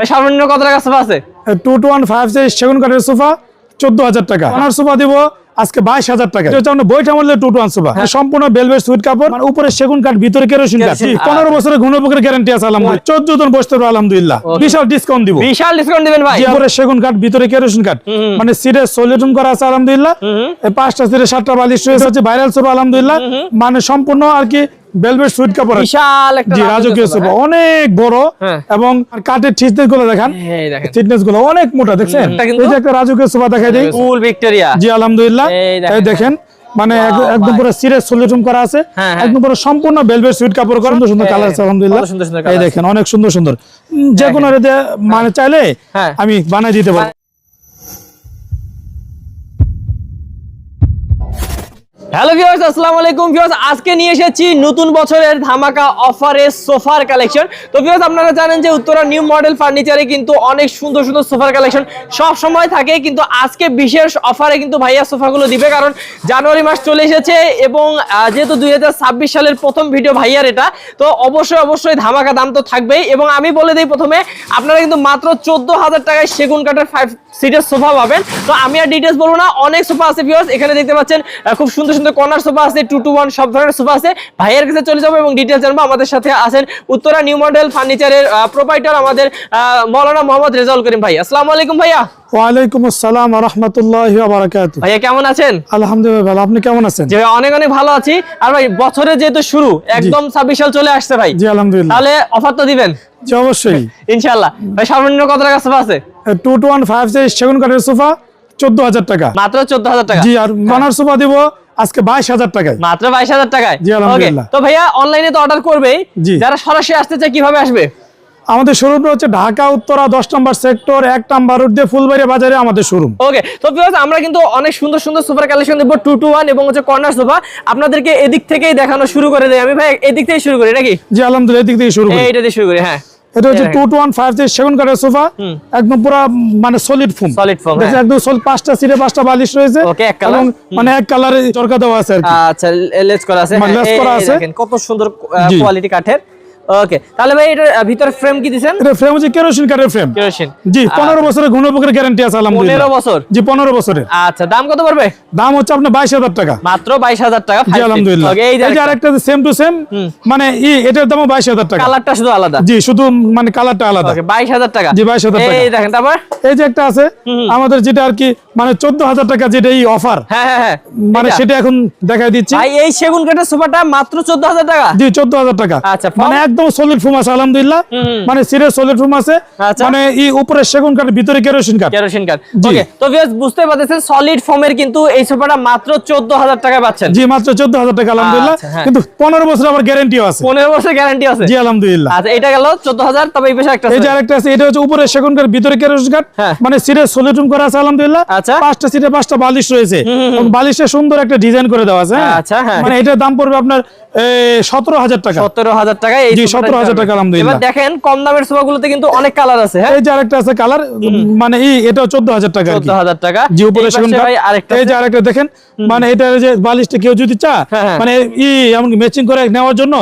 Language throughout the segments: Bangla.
ভাই সর্বনিম্ন কত টাকা সোফা আছে? Two two one five six সেগুন কাঠের সোফা চোদ্দ হাজার টাকা। ওনার সোফা দিব আজকে বাইশ হাজার টাকা। এটা হচ্ছে বইটা মূল্যে টু টু সোফা। সম্পূর্ণ বেলভেট সুইট কাপড় মানে উপরে সেগুন কাঠ ভিতরে কেরোসিন কাঠ। কেরোসিন, পনেরো বছরের ঘনপকের গ্যারান্টি আছে আলহামদুলিল্লাহ। চোদ্দ জন বসতে পারব আলহামদুলিল্লাহ। বিশাল ডিসকাউন্ট দিব। বিশাল ডিসকাউন্ট দিবেন ভাই। উপরে সেগুন কাঠ ভিতরে কেরোসিন কাঠ। মানে সিটে সলিউশন করা আছে আলহামদুলিল্লাহ। এই পাঁচটা সিটে সাতটা বালিশ রয়েছে ভাইরাল সোফা আলহামদুলিল্লাহ। মানে সম্পূর্ণ আর কি বেলভেট সুইট কাপড় বিশাল একটা জি রাজকীয় সোফা, অনেক বড় হ্যাঁ। এবং কাঠের ঠিকনেসগুলো দেখান এই দেখেন। ফিটনেসগুলো অনেক মোটা দেখছেন? এই যে একটা রাজকীয় সোফা দেখাই দিই। ফুল ভিক্টোরিয়া। জি আলহামদুলিল্লাহ। এই দেখেন। মানে একদম পুরো সিরিয়াস সলিউশন করা আছে। হ্যাঁ, হ্যাঁ। একদম পুরো সম্পূর্ণ ভেলভেট সুইট কাপড় করা সুন্দর সুন্দর কালার আছে আলহামদুলিল্লাহ। এই দেখেন অনেক সুন্দর সুন্দর। যে কোনো মানে চাইলে হ্যাঁ। আমি বানাই দিতে পারব। হ্যালো ভিউয়ার্স আসসালামু আলাইকুম। ভিউয়ার্স আজকে নিয়ে এসেছি নতুন বছরের ধামাকা অফারে সোফার কালেকশন তো ভিউয়ার্স আপনারা জানেন যে উত্তরা নিউ মডেল ফার্নিচারে কিন্তু অনেক সুন্দর সুন্দর সোফার কালেকশন সব সময় থাকে, কিন্তু আজকে বিশেষ অফারে কিন্তু ভাইয়া সোফাগুলো দিবে, কারণ জানুয়ারি মাস চলে এসেছে এবং যেহেতু দুই হাজার ছাব্বিশ সালের প্রথম ভিডিও ভাইয়ার এটা, তো অবশ্যই অবশ্যই ধামাকা দাম তো থাকবেই। এবং আমি বলে দিই প্রথমে, আপনারা কিন্তু মাত্র চোদ্দ হাজার টাকায় সেগুন কাঠের ফাইভ সিটের সোফা পাবেন। তো আমি আর ডিটেলস বলব না, অনেক সোফা আছে ভিউয়ার্স এখানে দেখতে পাচ্ছেন খুব সুন্দর সুন্দর কর্নার সোফা আছে টু টু ওয়ান সব ধরনের সোফা আছে। ভাইয়ের কাছে চলে যাব এবং ডিটেলস জানব। আমাদের সাথে আছেন উত্তরা নিউ মডেল ফার্নিচারের প্রোপাইটার আমাদের মৌলানা মোহাম্মদ রেজাউল করিম ভাই। আসসালামু আলাইকুম ভাইয়া। ওয়ালাইকুম আসসালাম রহমতুল্লাহ বারাকাতু ভাইয়া কেমন আছেন? আলহামদুলিল্লাহ ভালো। আপনি কেমন আছেন? যে অনেক অনেক ভালো আছি। আর ভাই বছরের যেহেতু শুরু একদম ছাব্বিশ সাল চলে আসছে ভাই। জি আলহামদুলিল্লাহ। তাহলে অফার তো দিবেন? জি অবশ্যই। ইনশাল্লাহ ভাই সর্বনিম্ন কত টাকা সোফা আছে? টু টু ওয়ান ফাইভ সেগুন কাঠের সোফা চোদ্দ হাজার টাকা। মাত্র চোদ্দ হাজার টাকা। জি আর সোফা দিব আজকে বাইশ হাজার টাকায়। মাত্র বাইশ হাজার টাকায়? তো ভাইয়া অনলাইনে তো অর্ডার করবেই। জি। যারা সরাসরি আসতে চায় কীভাবে আসবে? আমাদের শোরুমটা হচ্ছে ঢাকা উত্তরা দশ নম্বর সেক্টর এক নম্বর রোড দিয়ে ফুলবাড়ি বাজারে আমাদের শোরুম ওকে তো আমরা কিন্তু অনেক সুন্দর সুন্দর সোফার কালেকশন দেবো টু টু ওয়ান এবং হচ্ছে কর্নার সোফা আপনাদেরকে এদিক থেকেই দেখানো শুরু করে দেয় আমি ভাই এদিক থেকে শুরু করি নাকি? জি আলহামদুলিল্লাহ এদিক থেকে শুরু করি। এইটা দিয়ে শুরু করি হ্যাঁ। এটা হচ্ছে টু টু ওয়ান ফাইভ জি সেগুন কাঠের সোফা। একদম পুরো মানে সলিড ফোম সলিড হ্যাঁ। একদম পাঁচটা সিটে পাঁচটা বালিশ রয়েছে। এবং মানে এক কালারে চরকা দেওয়া আছে আচ্ছা লেস করা আছে। মানে হ্যাঁ, লেস করা আছে। কত সুন্দর কোয়ালিটি কাঠের। ওকে তাহলে ভাই এটার ভিতরে ফ্রেম কি দিছেন? এটা ফ্রেম হচ্ছে কেরোসিন কাঠের ফ্রেম কেরোসিন জি পনেরো বছরের ঘনপকের গ্যারান্টি আছে আলহামদুলিল্লাহ। পনেরো বছর? জি পনেরো বছরের। আচ্ছা দাম কত পড়বে? দাম হচ্ছে আপনার বাইশ হাজার টাকা। মাত্র বাইশ হাজার টাকা জি আলহামদুলিল্লাহ। এই যে আরেকটা। সেম টু সেম মানে এটার দামও বাইশ হাজার টাকা। কালারটা শুধু আলাদা? জি শুধু মানে কালারটা আলাদা। ওকে বাইশ হাজার টাকা। জি, 22,000 টাকা। এই দেখেন তারপর? এই যে একটা আছে আমাদের যেটা আর কি মানে চোদ্দ হাজার টাকা যেটা এই অফার হ্যাঁ হ্যাঁ হ্যাঁ। মানে সেটা এখন দেখাই দিচ্ছি। ভাই এই সেগুন কাঠের সোফাটা মাত্র চোদ্দ হাজার টাকা? জি চোদ্দ হাজার টাকা। আচ্ছা, মানে একদম সলিড ফোম আছে আলহামদুলিল্লাহ। মানে সিরিয়াস সলিড ফোম আছে। আচ্ছা। মানে এই উপরে সেগুন কাঠ ভিতরে কেরোসিন কাঠ। কেরোসিন কাঠ। ওকে তো ভিউয়ার্স বুঝতে পারতেছেন সলিড ফোমের কিন্তু এই সোফাটা মাত্র চোদ্দ হাজার টাকা পাচ্ছেন। জি মাত্র চোদ্দ হাজার টাকা আলহামদুলিল্লাহ। আচ্ছা, হ্যাঁ। কিন্তু পনেরো বছর আবার গ্যারান্টিও আছে। পনেরো বছর গ্যারান্টি আছে। জি আলহামদুলিল্লাহ। আচ্ছা এটা গেল চোদ্দ হাজার তবে এই পেশা একটা এই যে আছে। আরেকটা আছে এটা হচ্ছে উপরে সেগুন কাঠ ভিতরে কেরোসিন কাঠ। হ্যাঁ। মানে সিরিয়াস সলিড করা আছে আলহামদুলিল্লাহ। আচ্ছা। পাঁচটা সিটে পাঁচটা বালিশ রয়েছে। বালিশে সুন্দর একটা ডিজাইন করে দেওয়া আছে হ্যাঁ। মানে এটার দাম পড়বে আপনার সতেরো হাজার টাকা। সতেরো হাজার টাকা এই জি, 17,000 টাকা আলহামদুলিল্লাহ। এবার দেখেন কম দামের সোফাগুলোতে কিন্তু অনেক কালার আছে হ্যাঁ? এই যে আরেকটা আছে কালার মানে ই এটাও চোদ্দ টাকা আর কি। চোদ্দ হাজার টাকা। জি উপরে এই সেগুন পাশে কাঠ। ভাই আরেকটা এই যে আরেকটা দেখেন মানে এটা যে বালিশটা কেউ যদি চা। মানে ই এমনকি ম্যাচিং করে নেওয়ার জন্য।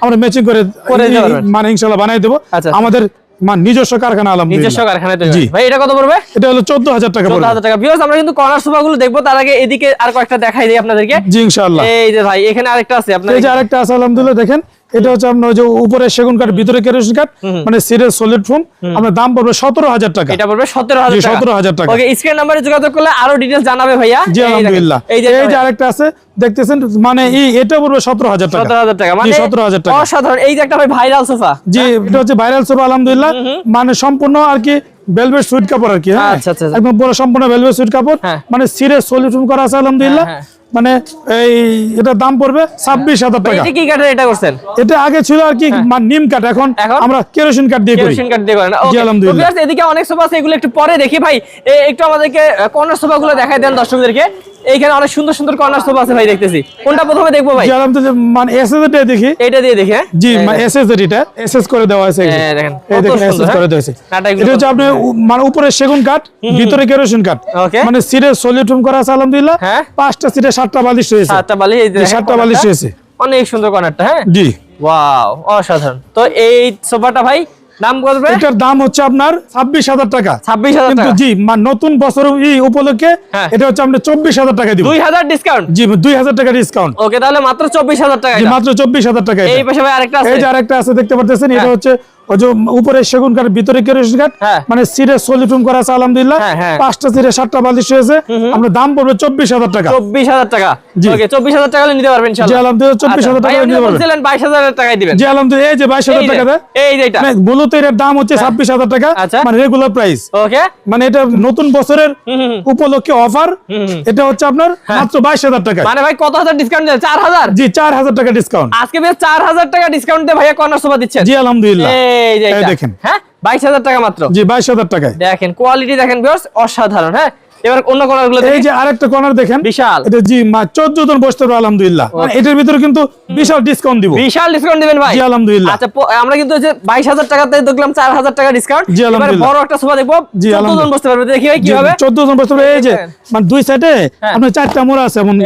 আমরা ম্যাচিং করে করে ই- দিতে পারবেন। মানে ইনশাল্লাহ বানাই দেবো। আমাদের মানে নিজস্ব কারখানা নিজস্ব আলহামদুলিল্লাহ জি। ভাই এটা কত পড়বে? এটা হলো টাকা চোদ্দ পড়বে হাজার টাকা। ভিউয়ার্স আমরা কিন্তু কর্নার সোফাগুলো দেখব তার আগে এদিকে আর কয়েকটা দেখাই দিই আপনাদেরকে। জি ইনশাল্লাহ এই যে ভাই এখানে আরেকটা আছে আপনার এই যে আরেকটা আছে আলহামদুলিল্লাহ দেখেন। এটা হচ্ছে আপনার যে উপরে সেগুন কাঠ ভিতরে কেরোসিন কাঠ মানে সলিড ফোম দাম পড়বে সতেরো হাজার টাকা। এটা পড়বে সতেরো হাজার টাকা। 17,000 টাকা। ওকে স্ক্রিন নাম্বারে যোগাযোগ করলে আরও ডিটেলস জানাবে ভাইয়া। জি আলহামদুলিল্লাহ। এই যে আরেকটা আছে দেখতেছেন মানে এটা পড়বে সতেরো হাজার টাকা। সতেরো হাজার টাকা মানে সতেরো হাজার টাকা। অসাধারণ। এই যে একটা ভাই ভাইরাল সোফা জি এটা হচ্ছে ভাইরাল সোফা আলহামদুলিল্লাহ। মানে সম্পূর্ণ আর কি ভেলভেট সুইট কাপড় আর কি হ্যাঁ? আচ্ছা, আচ্ছা, আচ্ছা। একদম পুরো সম্পূর্ণ ভেলভেট সুইট কাপড়। হ্যাঁ। মানে সিরিয়াস সলিউশন করা আছে আলহামদুলিল্লাহ। হ্যাঁ, মানে এই এটার দাম পড়বে ছাব্বিশ হাজার টাকা। এটা কি কাঠের এটা করছেন? এটা আগে ছিল আর কি মানে নিম কাঠ এখন? আমরা কেরোসিন কাঠ দিয়ে কেরোসিন কাঠ দিয়ে করেন। আলহামদুলিল্লাহ। এদিকে অনেক সোফা আছে এগুলো একটু পরে দেখি। ভাই একটু আমাদেরকে কর্নার সোফা গুলো দেখাই দেন দর্শকদেরকে। এইখানে অনেক সুন্দর সুন্দর কর্নার সোফা আছে ভাই দেখতেছি। কোনটা প্রথমে দেখব ভাই? জি আলহামদুলিল্লাহ মানে এসএস এর দেখি। এইটা দিয়ে দেখি হ্যাঁ? জি মানে। এসএস এটা এসএস করে দেওয়া আছে হ্যাঁ, দেখেন, এই দেখেন এসএস হ্যাঁ? করে দেওয়া আছে এটা হচ্ছে আপনি মানে উপরে সেগুন কাঠ ভিতরে কেরোসিন কাঠ. মানে সিরে সলিউশন করা আছে আলহামদুলিল্লাহ। হ্যাঁ। পাঁচটা সিটে সাতটা বালিশ রয়েছে। সাতটা বালিশ এই যে সাতটা বালিশ রয়েছে। অনেক সুন্দর কর্নারটা হ্যাঁ? জি। ওয়াও অসাধারণ। তো এই সোফাটা ভাই দাম করবে এটার দাম হচ্ছে আপনার ছাব্বিশ হাজার টাকা। ছাব্বিশ হাজার কিন্তু জি নতুন বছর উপলক্ষে হ্যাঁ। এটা হচ্ছে আমরা চব্বিশ হাজার টাকা দিব। দুই হাজার ডিসকাউন্ট জি দুই হাজার টাকা ডিসকাউন্ট ওকে তাহলে মাত্র চব্বিশ হাজার টাকা মাত্র চব্বিশ হাজার টাকা এই পাশে আরেকটা আছে। এই যে আরেকটা আছে দেখতে পাচ্ছেন এটা হ্যাঁ। হচ্ছে ওই যে উপরে সেগুন কাঠ ভিতরে কেরোসিন কাঠ হ্যাঁ। মানে সিরে সলিটুম করা আছে আলহামদুলিল্লাহ। হ্যাঁ, হ্যাঁ। পাঁচটা সিরে সাতটা বালিশ হয়েছে। আমরা দাম পড়বে চব্বিশ হাজার টাকা। চব্বিশ হাজার টাকা? চব্বিশ হাজার টাকা নিতে পারবেন জি আলহামদুলিল্লাহ চব্বিশ হাজার টাকা নিতে পারবেন। বাইশ হাজার টাকায় দিবেন। জি আলহামদুলিল্লাহ এই যে বাইশ হাজার টাকা এই যে মানে মূলত এর দাম হচ্ছে ছাব্বিশ হাজার টাকা আচ্ছা। মানে রেগুলার প্রাইস ওকে। মানে এটা নতুন বছরের উপলক্ষে অফার এটা হচ্ছে আপনার মাত্র বাইশ হাজার টাকা মানে ভাই কত হাজার ডিসকাউন্ট চার হাজার? জি চার হাজার টাকা ডিসকাউন্ট আজকে চার হাজার টাকা ডিসকাউন্ট দিয়ে ভাইয়া কর্নার সোফা দিচ্ছেন। জি আলহামদুলিল্লাহ। এই। দেখেন। হ্যাঁ বাইশ হাজার টাকা মাত্র জি বাইশ হাজার টাকায় দেখেন কোয়ালিটি দেখেন ভিউয়ার্স অসাধারণ হ্যাঁ এবার অন্য কর্নার এই যে আরেকটা কর্নার দেখেন। বিশাল। এটা জি মা চোদ্দ জন বসতে পারবে আলহামদুলিল্লাহ। মানে এটার ভিতরে কিন্তু বিশাল ডিসকাউন্ট দিব। বিশাল ডিসকাউন্ট দিবেন ভাই। জি আলহামদুলিল্লাহ। আচ্ছা আমরা কিন্তু যে বাইশ হাজার টাকাতে দেখলাম চার হাজার টাকা ডিসকাউন্ট জি, আলহামদুলিল্লাহ। বড় একটা সোফা দেখব। জি, জন বসতে পারবে। দেখি ভাই কি হবে চোদ্দ জন বসতে পারবে। এই যে মানে দুই সাইডে হ্যাঁ। আপনার চারটা মোড়া আছে এমন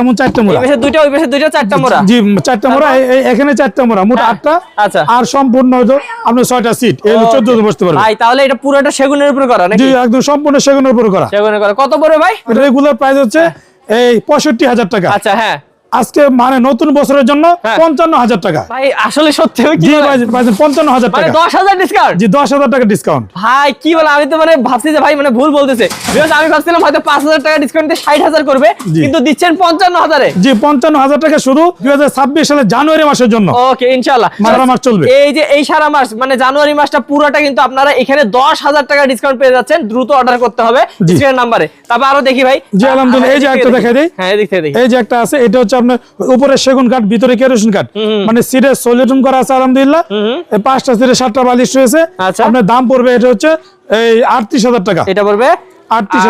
এমন চারটা এই মোড়া পাশে দুইটা ওই পাশে দুইটা চারটা মোড়া। জি চারটা মোড়া। এখানে চারটা মোড়া। মোট হ্যাঁ, আটটা। আচ্ছা। আর সম্পূর্ণ হয়তো আপনার ছয়টা সিট এই চোদ্দ জন বসতে পারবে। ভাই তাহলে এটা পুরোটা সেগুনের উপর করা জি একদম সম্পূর্ণ সেগুনের উপর করা। কত পড়বে ভাই? রেগুলার প্রাইস হচ্ছে এই পঁয়ষট্টি হাজার টাকা। আচ্ছা হ্যাঁ। আজকে মানে নতুন বছরের জন্য হ্যাঁ। পঞ্চান্ন হাজার টাকা। ভাই আসলে সত্যি পঞ্চান্ন হাজার মানে টাকা। দশ হাজার ডিসকাউন্ট জি দশ হাজার টাকা ডিসকাউন্ট ভাই কি বলে আমি তো মানে ভাবছি যে ভাই মানে ভুল বলতেছে। আমি ভাবছিলাম হয়তো পাঁচ হাজার টাকা ডিসকাউন্ট ষাট হাজার করবে কিন্তু দিচ্ছেন পঞ্চান্ন হাজারে জি পঞ্চান্ন হাজার টাকা শুধু দুই হাজার ছাব্বিশ সালের জানুয়ারি মাসের জন্য। ওকে ইনশাল্লাহ সারা মাস চলবে। এই যে এই সারা মাস মানে জানুয়ারি মাসটা পুরোটা কিন্তু আপনারা এখানে দশ হাজার টাকা ডিসকাউন্ট পেয়ে যাচ্ছেন দ্রুত অর্ডার করতে হবে। নাম্বারে তারপর আরও দেখি ভাই। জি, আলহামদুলিল্লাহ। এই যে একটা দেখি। দেখাই দিই। হ্যাঁ এদিক থেকে দেখি। এই যে একটা আছে এটা হচ্ছে আপনার উপরে সেগুন কাঠ ভিতরে কেরোসিন কাঠ। মানে সিটে সলিউশন করা আছে আলহামদুলিল্লাহ। এই পাঁচটা সিটে সাতটা বালিশ রয়েছে। আচ্ছা। আপনার দাম পড়বে এটা হচ্ছে এই আটত্রিশ হাজার টাকা। এটা পড়বে আটত্রিশ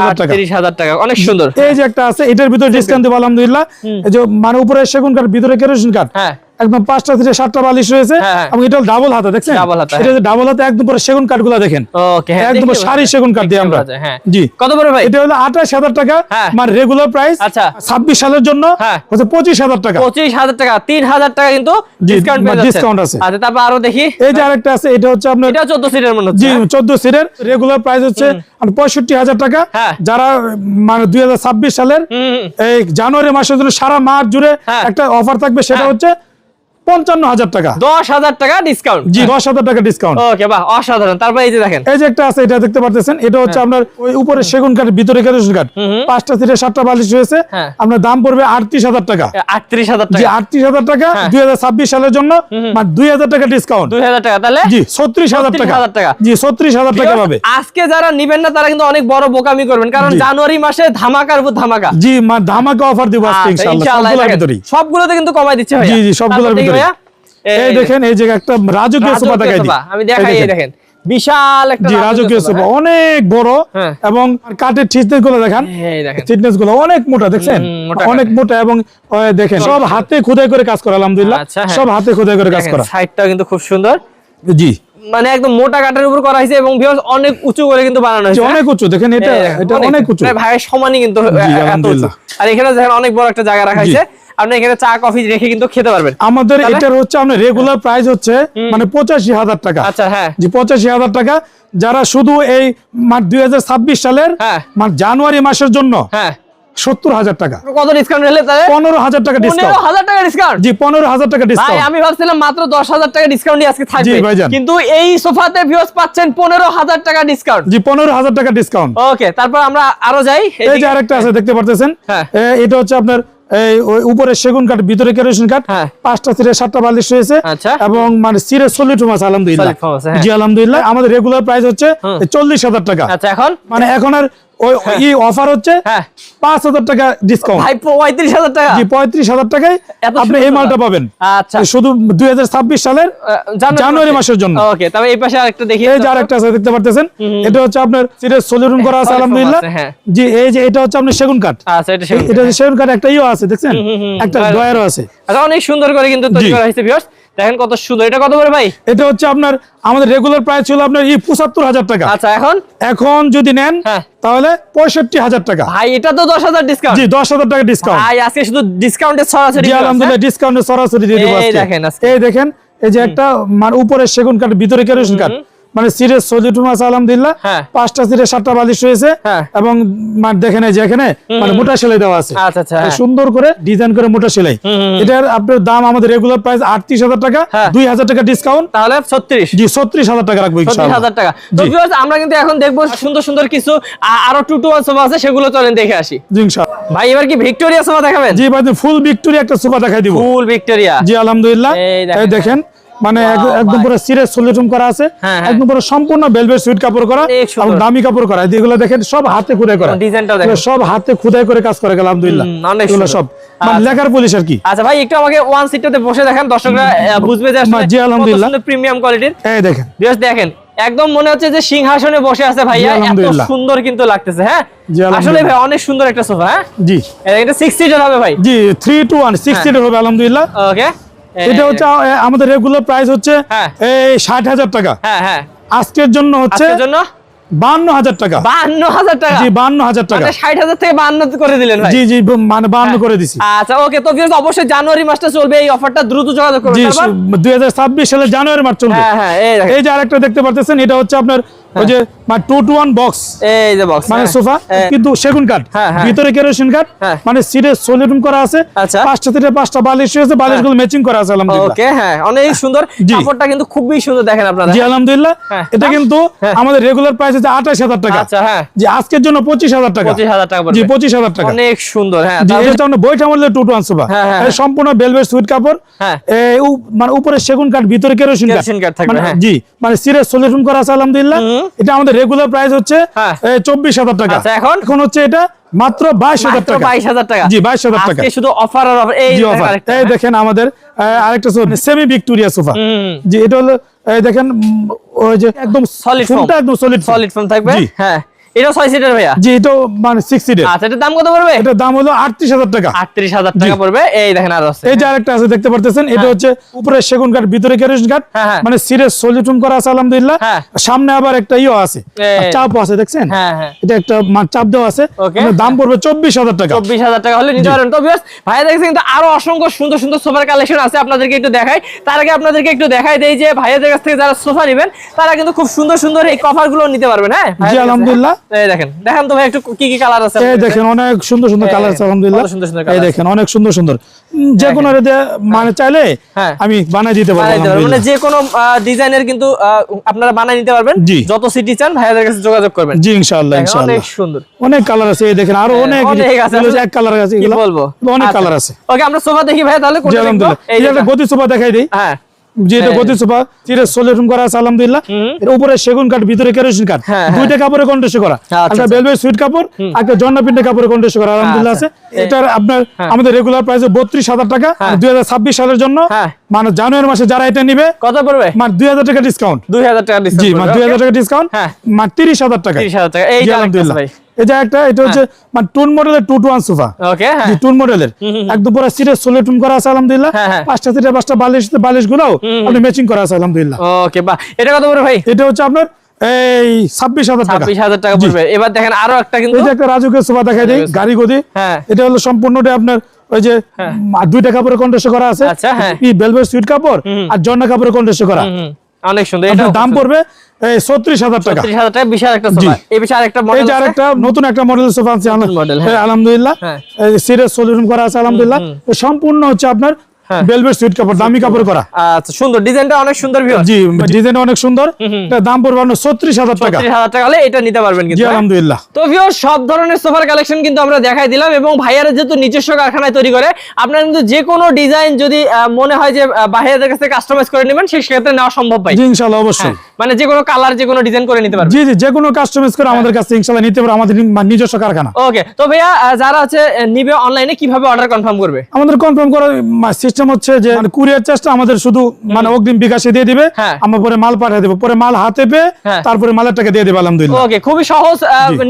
হাজার টাকা। অনেক সুন্দর। এই যে একটা আছে এটার ভিতরে ডিসকাউন্ট দেবো আলহামদুলিল্লাহ। যে মানে উপরে সেগুন কাঠ ভিতরে কেরোসিন কাঠ। হ্যাঁ। একদম পাঁচটা থেকে সাতটা বালিশ রয়েছে হ্যাঁ, হ্যাঁ। এবং এটা ডাবল হাতা দেখছেন Double হাতা, এটা ডাবল হাতে একদম পুরো সেগুন কাঠগুলা দেখেন ওকে হ্যাঁ একদম সারি সেগুন কাঠ দিয়ে আমরা হ্যাঁ জি কত পড়বে ভাই এটা হলো আঠাশ হাজার টাকা হ্যাঁ। মানে রেগুলার প্রাইস আচ্ছা। ছাব্বিশ সালের জন্য হ্যাঁ। হচ্ছে পঁচিশ হাজার টাকা পঁচিশ হাজার টাকা তিন হাজার টাকা কিন্তু ডিসকাউন্ট পেয়ে যাচ্ছেন। আছে। আচ্ছা তারপর আরও দেখি এই যে আরেকটা আছে এটা হচ্ছে আপনার এটা চোদ্দ সিটের মনে হচ্ছে জি চোদ্দ সিটের রেগুলার প্রাইস হচ্ছে পঁয়ষট্টি হাজার টাকা হ্যাঁ। যারা মানে দুই হাজার ছাব্বিশ সালের হুম, হুম। এই জানুয়ারি মাসের জন্য সারা মাস জুড়ে হ্যাঁ। একটা অফার থাকবে সেটা হ্যাঁ। হচ্ছে পঞ্চান্ন হাজার টাকা। দশ হাজার টাকা ডিসকাউন্ট জি দশ হাজার টাকা ডিসকাউন্ট ওকে বাহ অসাধারণ। তারপর এই যে দেখেন। এই যে একটা আছে এটা দেখতে পারতেছেন এটা হচ্ছে হ্যাঁ। আপনার ওই উপরে সেগুন কাঠ ভিতরে কেরোসিন কাঠ। পাঁচটা সিটে সাতটা বালিশ রয়েছে হ্যাঁ। আপনার দাম পড়বে আটত্রিশ হাজার টাকা। আটত্রিশ হাজার টাকা। আটত্রিশ হাজার টাকা হ্যাঁ। দুই হাজার ছাব্বিশ সালের জন্য দুই হাজার টাকা ডিসকাউন্ট দুই হাজার টাকা তাহলে? জি ছত্রিশ হাজার টাকা। টাকা। জি ছত্রিশ হাজার টাকা পাবে। আজকে যারা নিবেন না তারা কিন্তু অনেক বড় বোকামি করবেন কারণ জানুয়ারি মাসে ধামাকার উপর ধামাকা। জি ধামাকা অফার দিব আজকে আচ্ছা, ইনশাআল্লাহ সবগুলোতে কিন্তু কমাই দিচ্ছে জি, জি, সবগুলোর। ভাইয়া, এই দেখেন এই যে একটা রাজকীয় সোফা দেখাই আমি দেখাই এই দেখেন। বিশাল একটা রাজকীয় সোফা। অনেক বড় হ্যাঁ। এবং কাঠের ঠিকনেসগুলো দেখেন। ফিটনেসগুলো অনেক মোটা দেখছেন? অনেক মোটা এবং দেখেন সব হাতে খোদাই করে কাজ করা আলহামদুলিল্লাহ। হ্যাঁ। সব হাতে খোদাই করে কাজ করা। সাইডটাও কিন্তু খুব সুন্দর। জি। মানে একদম মোটা কাঠের উপর করা হয়েছে এবং ভিউয়ার্স অনেক উঁচু করে কিন্তু বানানো হয়েছে অনেক উঁচু দেখেন এটা এটা অনেক উঁচু। প্রায় ভাইয়ের সমানই কিন্তু। আর এখানে দেখেন অনেক বড় একটা জায়গা রাখা হয়েছে। আপনি এখানে চা কফি রেখে কিন্তু খেতে পারবেন। আমাদের এটার হচ্ছে আপনার রেগুলার প্রাইস হচ্ছে মানে পঁচাশি হাজার টাকা। আচ্ছা হ্যাঁ। জি পঁচাশি হাজার টাকা। যারা শুধু এই দুই সালের হ্যাঁ। মানে জানুয়ারি মাসের জন্য হ্যাঁ। সত্তর হাজার টাকা। কত ডিসকাউন্ট হলে পনেরো হাজার টাকা ডিসকাউন্ট হাজার টাকা ডিসকাউন্ট জি পনেরো হাজার টাকা ডিসকাউন্ট আমি ভাবছিলাম মাত্র দশ হাজার টাকা ডিসকাউন্ট আজকে থাকবে। কিন্তু এই সোফাতে পাচ্ছেন পনেরো হাজার টাকা ডিসকাউন্ট জি পনেরো হাজার টাকা ডিসকাউন্ট ওকে তারপর আমরা আরও যাই। এই যে আরেকটা আছে দেখতে পারতেছেন? হ্যাঁ। এটা হচ্ছে আপনার এই উপরে সেগুন কাঠ ভিতরে কেরোসিন কাঠ হ্যাঁ। পাঁচটা সিরে সাতটা বালিশ রয়েছে আচ্ছা। এবং মানে সিরে সলিড মাছ আলহামদুলিল্লাহ হ্যাঁ। জি আলহামদুলিল্লাহ আমাদের রেগুলার প্রাইস হচ্ছে চল্লিশ হাজার টাকা আচ্ছা এখন মানে এখন আর ওই অফার হচ্ছে হ্যাঁ। পাঁচ হাজার টাকা ডিসকাউন্ট ভাই পঁয়ত্রিশ হাজার টাকা? জি পঁয়ত্রিশ হাজার টাকায় আপনি এই মালটা পাবেন। আচ্ছা। শুধু দুই সালের জানুয়ারি মাসের জন্য। ওকে তবে এই পাশে আরেকটা দেখি এই যে আরেকটা আছে দেখতে পারতেছেন? এটা হচ্ছে আপনার করা আছে আলহামদুলিল্লাহ। হ্যাঁ। জি এই যে এটা হচ্ছে আপনার সেগুন কাঠ। আচ্ছা এটা সেগুন এটা হচ্ছে সেগুন কাঠ একটা ইও আছে দেখছেন? একটা ডয়ারও আছে। আচ্ছা অনেক সুন্দর করে কিন্তু তৈরি করা হয়েছে ভিউয়ার্স দেখেন কত সুন্দর। এটা কত করে ভাই? এটা হচ্ছে আপনার আমাদের রেগুলার প্রাইস ছিল আপনার এই পঁচাত্তর হাজার টাকা। আচ্ছা এখন? এখন যদি নেন হ্যাঁ। তাহলে পঁয়ষট্টি হাজার টাকা। ভাই এটা তো দশ হাজার ডিসকাউন্ট জি দশ হাজার টাকা ডিসকাউন্ট ভাই আজকে শুধু ডিসকাউন্টের সরাসরি। আলহামদুলিল্লাহ ডিসকাউন্টে সরাসরি দিয়ে দেবো এই দেখেন। এই দেখেন এই যে একটা মানে উপরে সেগুন কাঠ ভিতরে কেরোসিন কাঠ। মানে সিরিয়াস সলিটুম আছে আলহামদুলিল্লাহ হ্যাঁ। পাঁচটা সিরে সাতটা বালিশ রয়েছে হ্যাঁ। এবং মানে দেখেন এই যে এখানে মানে মোটা সেলাই দেওয়া আছে। আচ্ছা আচ্ছা হ্যাঁ। সুন্দর করে ডিজাইন করে মোটা সেলাই। এটার আপনার দাম আমাদের রেগুলার প্রাইস আটত্রিশ হাজার টাকা। দুই হাজার টাকা ডিসকাউন্ট তাহলে ছত্রিশ। জি ছত্রিশ হাজার টাকা রাখব ছত্রিশ হাজার টাকা। আমরা কিন্তু এখন দেখব সুন্দর সুন্দর কিছু আরও টু টু ওয়ান সোফা আছে সেগুলো চলেন দেখে আসি। ভাই এবার কি ভিক্টোরিয়া সোফা দেখাবেন? জি ভাই ফুল ভিক্টোরিয়া একটা সোফা দেখাই দিব। ফুল ভিক্টোরিয়া জি আলহামদুলিল্লাহ। এই দেখেন। মানে এক- একদম পুরো সিরিয়াস সলিউশন করা আছে। হ্যাঁ, হ্যাঁ। একদম পুরো সম্পূর্ণ ভেলভেট সুইট কাপড় করা। এবং দামি কাপড় করা। এগুলো দেখেন সব হাতে খুদাই করা। ডিজাইনটাও দেখেন। সব হাতে খুদাই করে কাজ করে গেল আলহামদুলিল্লাহ। হুম, এগুলো সব। মানে আচ্ছা। লেখার পুলিশ আর কি। আচ্ছা ভাই একটু আমাকে ওয়ান সিটটাতে বসে দেখেন দর্শকরা বুঝবে যে আসলে জি, আলহামদুলিল্লাহ। প্রিমিয়াম কোয়ালিটির এই দেখেন। বিকজ দেখেন একদম মনে হচ্ছে যে সিংহাসনে বসে আছে ভাইয়া। এত সুন্দর কিন্তু লাগতেছে হ্যাঁ? আসলে ভাই অনেক সুন্দর একটা সোফা হ্যাঁ? জি। এটা সিক্স সিটার হবে ভাই। জি থ্রি টু ওয়ান সিক্স হ্যাঁ। হবে আলহামদুলিল্লাহ। ওকে এটা হচ্ছে আমাদের রেগুলার প্রাইস হচ্ছে হ্যাঁ। এই ষাট হাজার টাকা। হ্যাঁ হ্যাঁ। আজকের জন্য হচ্ছে বান্ন হাজার টাকা। বাহান্ন হাজার টাকা? জি বান্ন হাজার টাকা। মানে ষাট হাজার থেকে বাহান্ন করে দিলেন জি জি মানে বান্ন করে দিছি। আচ্ছা ওকে তো অবশ্যই জানুয়ারি মাসটা চলবে এই অফারটা দ্রুত যোগাযোগ করবেন জি দুই হাজার ছাব্বিশ সালে জানুয়ারি মাস চলবে। হ্যাঁ হ্যাঁ এই যে আরেকটা দেখতে পারতেছেন এটা হচ্ছে আপনার ওই যে মানে টু টু ওয়ান বক্স এই যে বক্স মানে সোফা কিন্তু সেগুন কাঠ হ্যাঁ, হ্যাঁ। ভিতরে কেরোসিন কাঠ হ্যাঁ। মানে সিটে সলিউম করা আছে। আচ্ছা। পাঁচটা থেকে পাঁচটা বালিশ রয়েছে বালিশগুলো ম্যাচিং করা আছে আলহামদুলিল্লাহ। ওকে হ্যাঁ অনেক সুন্দর। কাপড়টা কিন্তু খুবই সুন্দর দেখেন আপনারা। জি আলহামদুলিল্লাহ। হ্যাঁ। এটা কিন্তু হ্যাঁ। আমাদের রেগুলার প্রাইস হচ্ছে আঠাশ হাজার টাকা। আচ্ছা হ্যাঁ। জি আজকের জন্য পঁচিশ হাজার টাকা। টাকা জি পড়বে পঁচিশ হাজার টাকা। অনেক সুন্দর হ্যাঁ। এটা হচ্ছে বইটা মূল্যে টু টু সোফা হ্যাঁ, হ্যাঁ, এটা সম্পূর্ণ বেলভেট সুইট কাপড়। হ্যাঁ। মানে উপরে সেগুন কাঠ ভিতরে কেরোসিন কাঠ কাঠ মানে- হ্যাঁ। জি মানে সিরিয়াস সলিউশন করা আছে আলহামদুলিল্লাহ। এটা আমাদের রেগুলার প্রাইস হচ্ছে হ্যাঁ। চব্বিশ হাজার টাকা। আচ্ছা, এখন? এখন হচ্ছে এটা মাত্র বাইশ হাজার টাকা। বাইশ হাজার টাকা। জি বাইশ হাজার টাকা। শুধু অফার আর অফার এই অফার এই। দেখেন আমাদের আরেকটা সেমি ভিক্টোরিয়া সোফা। জি এটা হলো দেখেন ওই যে একদম সলিড। একদম সলিড সলিড ফোন থাকবে। হ্যাঁ। এটাও ছয় সিটার ভাইয়া? জি এটাও মানে সিক্স সিটের আচ্ছা এটার দাম কত পড়বে? এটার দাম হলো আটত্রিশ হাজার টাকা। আটত্রিশ হাজার টাকা পড়বে। এই দেখেন আর আছে। এই যে আরেকটা আছে দেখতে পারতেছেন এটা হচ্ছে উপরে সেগুন কাঠ ভিতরে কেরোসিন কাঠ হ্যাঁ, হ্যাঁ। মানে সিরিয়াস সলিউশন করা আছে আলহামদুলিল্লাহ। হ্যাঁ। সামনে আবার একটা ইও আছে চাপও আছে দেখছেন? হ্যাঁ, হ্যাঁ। এটা একটা মানে চাপ দেওয়া আছে. দাম পড়বে চব্বিশ হাজার টাকা। চব্বিশ হাজার টাকা হলে নিতে পারেন। তো ভাইয়া দেখছেন কিন্তু আরও অসংখ্য সুন্দর সুন্দর সোফার কালেকশন আছে আপনাদেরকে একটু দেখাই। তার আগে আপনাদেরকে একটু দেখাই দেই যে ভাইয়াদের কাছ থেকে যারা সোফা নেবেন তারা কিন্তু খুব সুন্দর সুন্দর এই কভারগুলো নিতে পারবেন হ্যাঁ? কাছে, আলহামদুলিল্লাহ। হ্যাঁ? এই দেখেন দেখেন তো ভাই একটু কি কি কালার আছে এই দেখেন অনেক সুন্দর সুন্দর কালার আছে আলহামদুলিল্লাহ। সুন্দর সুন্দর এই দেখেন অনেক সুন্দর সুন্দর। যে কোনো মানে চাইলে হ্যাঁ। আমি বানাই দিতে পারব বানাই দিতে পারবেন। মানে যে কোনো ডিজাইনের কিন্তু আপনারা বানাই নিতে পারবেন। যত সিটি চান ভাইয়াদের কাছে যোগাযোগ করবেন। জি ইনশাআল্লাহ ইনশাআল্লাহ। অনেক সুন্দর। অনেক কালার আছে এই দেখেন আরও হ্যাঁ, অনেক। এক কালার আছে কি বলব? অনেক আচ্ছা। কালার আছে। ওকে আমরা সোফা দেখি ভাই তাহলে কোনটা এই যে সোফা দেখাই দিই। হ্যাঁ। যে এটা হ্যাঁ। সোফা চিরে সোলেরুম করা আছে আলহামদুলিল্লাহ। এর উপরে সেগুন কাঠ ভিতরে কেরোসিন কাঠ। হ্যাঁ, দুইটা কাপড়ে করা। আচ্ছা, একটা আচ্ছা। বেলভেট সুইট কাপড় একটা জন্না পিন্ডে কাপড়ে করা আলহামদুলিল্লাহ আছে। আচ্ছা। এটার আপনার আমাদের রেগুলার প্রাইস বত্রিশ হাজার টাকা হ্যাঁ। দুই হাজার ছাব্বিশ সালের জন্য হ্যাঁ। মানে জানুয়ারি মাসে যারা এটা নিবে কত পড়বে? মানে দুই হাজার টাকা ডিসকাউন্ট দুই হাজার টাকা জি মানে দুই হাজার টাকা ডিসকাউন্ট হ্যাঁ। মানে তিরিশ হাজার টাকা। তিরিশ হাজার টাকা। জি, এইটা আলহামদুলিল্লাহ। ভাই। এটা একটা এটা হচ্ছে মানে টুন মডেলের two two one sofa. Okay হ্যাঁ। জি টুন মডেলের। একদম পুরো সিটে সোলে টুন করা আছে আলহামদুলিল্লাহ। হ্যাঁ, হ্যাঁ। পাঁচটা সিটে পাঁচটা বালিশ বালিশ গুলাও আপনি ম্যাচিং করা আছে আলহামদুলিল্লাহ। ওকে বাহ। এটা কত পড়বে ভাই? এটা হচ্ছে আপনার এই ছাব্বিশ হাজার টাকা। ছাব্বিশ হাজার টাকা পড়বে। এবার দেখেন আরও একটা কিন্তু। যে একটা রাজুকের সোফা দেখাই দিই রাজুকের গাড়ি গদি। হ্যাঁ। এটা হলো সম্পূর্ণটা আপনার ওই যে দুইটা কাপড়ে কন্টেস্ট করা আছে। আচ্ছা, হ্যাঁ। বেলভেট সুইট কাপড় আর জন্না কাপড়ে কন্টেস্ট করা। অনেক সুন্দর এটা দাম পড়বে ছত্রিশ হাজার টাকা ত্রিশ হাজার টাকা বিশাল একটা সোফা এই আরেকটা এই মডেল যে আরেকটা নতুন একটা মডেল সোফা আছে হ্যাঁ। আলহামদুলিল্লাহ হ্যাঁ। সিরিয়াস সলিউশন করা আছে আলহামদুলিল্লাহ সম্পূর্ণ হচ্ছে আপনার হ্যাঁ। বেলভেট সুইট কাপড় দামি কাপড় করা। আচ্ছা সুন্দর। ডিজাইনটা অনেক সুন্দর ভিউ জি ডিজাইন অনেক সুন্দর। এটা দাম পড়বে আপনার ছত্রিশ হাজার টাকা। ত্রিশ হাজার টাকা হলে এটা নিতে পারবেন কিন্তু হ্যাঁ? আলহামদুলিল্লাহ। তো ভিউয়ার সব ধরনের সোফার কালেকশন কিন্তু আমরা দেখাই দিলাম এবং ভাইয়ারা যেহেতু নিজস্ব কারখানায় তৈরি করে আপনার কিন্তু যে কোনো ডিজাইন যদি মনে হয় যে আহ, ভাইয়াদের কাছে কাস্টমাইজ করে নেবেন সেই ক্ষেত্রে নেওয়া সম্ভব ভাই। জি ইনশাল্লাহ অবশ্যই। মানে যে কোনো কালার যে কোনো ডিজাইন করে নিতে পারবেন। জি জি যে কোনো কাস্টমাইজ করে আমাদের কাছে ইনশাল্লাহ নিতে পারো আমাদের নিজস্ব কারখানা। ওকে তো ভাইয়া যারা আছে নিবে অনলাইনে কীভাবে অর্ডার কনফার্ম করবে? আমাদের কনফার্ম করার সিস্টেম হচ্ছে যে মানে কুরিয়ার চার্জটা আমাদের শুধু মানে অগ্রিম বিকাশে দিয়ে দিবে হ্যাঁ। আমরা পরে মাল পাঠিয়ে দেবো। পরে মাল হাতে পেয়ে হ্যাঁ। তারপরে মালের টাকা দিয়ে দেবে আলহামদুলিল্লাহ। ওকে খুবই সহজ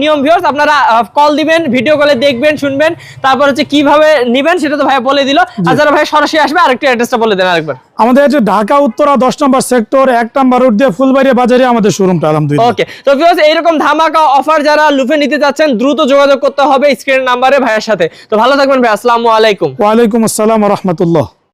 নিয়ম ভিউয়ার্স আপনারা কল দিবেন ভিডিও কলে দেখবেন শুনবেন তারপর হচ্ছে কীভাবে নিবেন সেটা তো ভাই বলে দিল। আর যারা ভাই সরাসরি আসবে আরেকটা অ্যাড্রেসটা বলে দেন আরেকবার। আমাদের হচ্ছে ঢাকা উত্তরা দশ নম্বর সেক্টর এক নম্বর রোড দিয়ে ফুলবাড়িয়া বাজারে আমাদের শোরুমটা আলহামদুলিল্লাহ। ওকে তো ভিউয়ার্স এইরকম ধামাকা অফার যারা লুফে নিতে চাচ্ছেন দ্রুত যোগাযোগ করতে হবে স্ক্রিন নাম্বারে ভাইয়ের সাথে। তো ভালো থাকবেন ভাই আসসালামু আলাইকুম। ওয়ালাইকুম আসসালাম রহমতুল্লাহ।